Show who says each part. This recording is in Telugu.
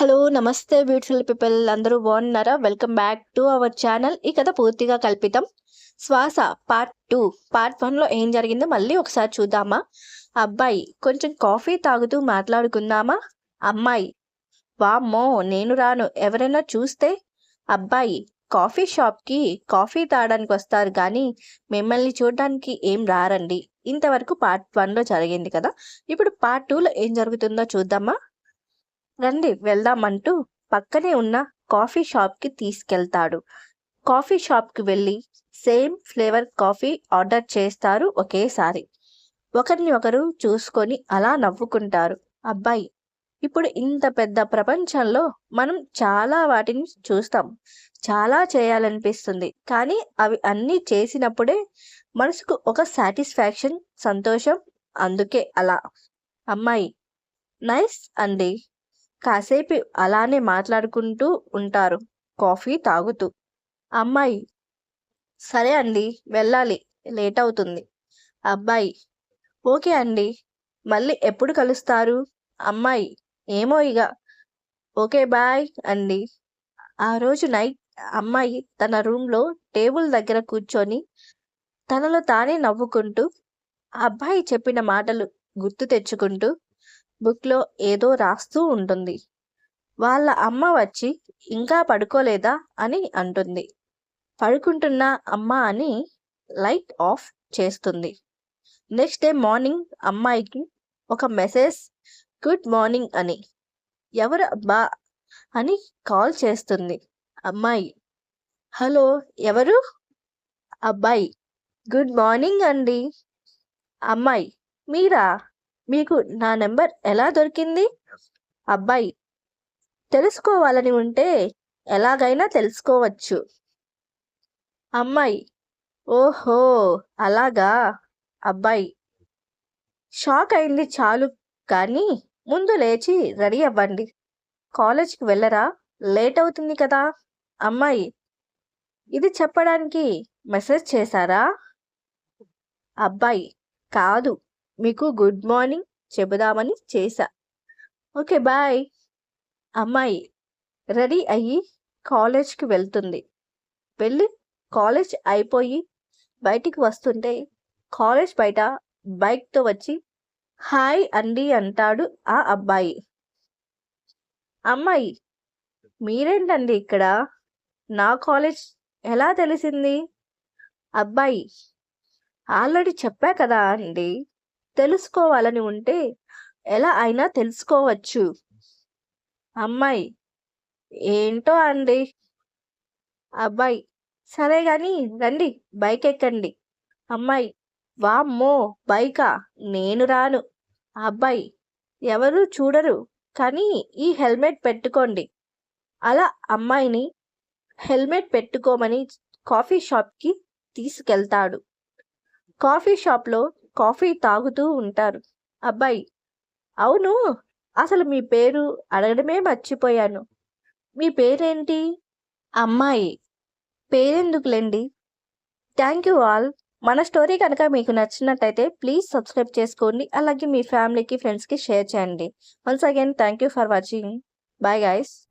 Speaker 1: హలో నమస్తే బ్యూటిఫుల్ పీపుల్ అందరూ బాగున్నారా? Welcome back to our channel ఈ కథ పూర్తిగా కల్పితం. శ్వాస పార్ట్ టూ పార్ట్ వన్లో ఏం జరిగిందో మళ్ళీ ఒకసారి చూద్దామా? అబ్బాయి కొంచెం కాఫీ తాగుతూ మాట్లాడుకుందామా? అమ్మాయి వామ్మో నేను రాను. ఎవరైనా చూస్తే? అబ్బాయి కాఫీ షాప్కి కాఫీ తాగడానికి వస్తారు కానీ మిమ్మల్ని చూడడానికి ఏం రారండి. ఇంతవరకు పార్ట్ వన్లో జరిగింది కదా. ఇప్పుడు పార్ట్ టూలో ఏం జరుగుతుందో చూద్దామా? రండి వెళ్దామంటూ పక్కనే ఉన్న కాఫీ షాప్కి తీసుకెళ్తాడు. కాఫీ షాప్కి వెళ్ళి సేమ్ ఫ్లేవర్ కాఫీ ఆర్డర్ చేస్తారు ఒకేసారి. ఒకరిని ఒకరు చూసుకొని అలా నవ్వుకుంటారు. అబ్బాయి ఇప్పుడు ఇంత పెద్ద ప్రపంచంలో మనం చాలా వాటిని చూస్తాం. చాలా చేయాలనిపిస్తుంది. కానీ అవి అన్నీ చేసినప్పుడే మనసుకు ఒక సాటిస్ఫాక్షన్ సంతోషం అందుకే అలా. అమ్మాయి నైస్ అండి. కాసేపు అలానే మాట్లాడుకుంటూ ఉంటారు. కాఫీ తాగుతూ. అమ్మాయి సరే అండి వెళ్ళాలి. లేట్ అవుతుంది అబ్బాయి ఓకే అండి. మళ్ళీ ఎప్పుడు కలుస్తారు? అమ్మాయి ఏమో ఇక ఓకే బాయ్ అండి. ఆ రోజు నైట్ అమ్మాయి తన రూమ్లో టేబుల్ దగ్గర కూర్చొని తనలో తానే నవ్వుకుంటూ అబ్బాయి చెప్పిన మాటలు గుర్తు తెచ్చుకుంటూ బుక్లో ఏదో రాస్తూ ఉంటుంది. వాళ్ళ అమ్మ వచ్చి ఇంకా పడుకోలేదా? అని అంటుంది. పడుకుంటున్న అమ్మ అని లైట్ ఆఫ్ చేస్తుంది. నెక్స్ట్ డే మార్నింగ్ అమ్మాయికి ఒక మెసేజ్ గుడ్ మార్నింగ్ అని. ఎవరు అబ్బా? అని కాల్ చేస్తుంది అమ్మాయి. హలో ఎవరు? అబ్బాయి. గుడ్ మార్నింగ్ అండి అమ్మాయి. మీరా? మీకు నా నెంబర్ ఎలా దొరికింది? అబ్బాయి తెలుసుకోవాలని ఉంటే ఎలాగైనా తెలుసుకోవచ్చు. అమ్మాయి ఓహో అలాగా? అబ్బాయి షాక్ అయింది చాలు కానీ ముందు లేచి రెడీ అవ్వండి. కాలేజ్కి వెళ్ళరా? లేట్ అవుతుంది కదా? అమ్మాయి ఇది చెప్పడానికి మెసేజ్ చేశారా? అబ్బాయి కాదు. మీకు గుడ్ మార్నింగ్ చెబుదామని చేశా. ఓకే బాయ్ అమ్మాయి రెడీ అయ్యి కాలేజ్కి వెళ్తుంది. వెళ్ళి కాలేజ్ అయిపోయి బయటికి వస్తుంటే కాలేజ్ బయట బైక్తో వచ్చి హాయ్ అండి అంటాడు ఆ అబ్బాయి. అమ్మాయి మీరేంటండి ఇక్కడ? నా కాలేజ్ ఎలా తెలిసింది? అబ్బాయి ఆల్రెడీ చెప్పా కదా అండి తెలుసుకోవాలని ఉంటే ఎలా అయినా తెలుసుకోవచ్చు. అమ్మాయి ఏంటో అండి అబ్బాయి సరే గాని రండి బైక్ ఎక్కండి అమ్మాయి వామ్మో బైకా? నేను రాను. అబ్బాయి ఎవరు చూడరు కానీ ఈ హెల్మెట్ పెట్టుకోండి. అలా అమ్మాయిని హెల్మెట్ పెట్టుకోమని కాఫీ షాప్కి తీసుకెళ్తాడు. కాఫీ షాప్లో కాఫీ తాగుతూ ఉంటారు. అబ్బాయి అవును అసలు మీ పేరు అడగడమే మర్చిపోయాను. మీ పేరేంటి? అమ్మాయి. పేరెందుకులేండి? Thank you all. మన స్టోరీ కనుక మీకు నచ్చినట్టయితే ప్లీజ్ సబ్స్క్రైబ్ చేసుకోండి. అలాగే మీ ఫ్యామిలీకి ఫ్రెండ్స్కి షేర్ చేయండి. Once again thank you for watching. Bye guys.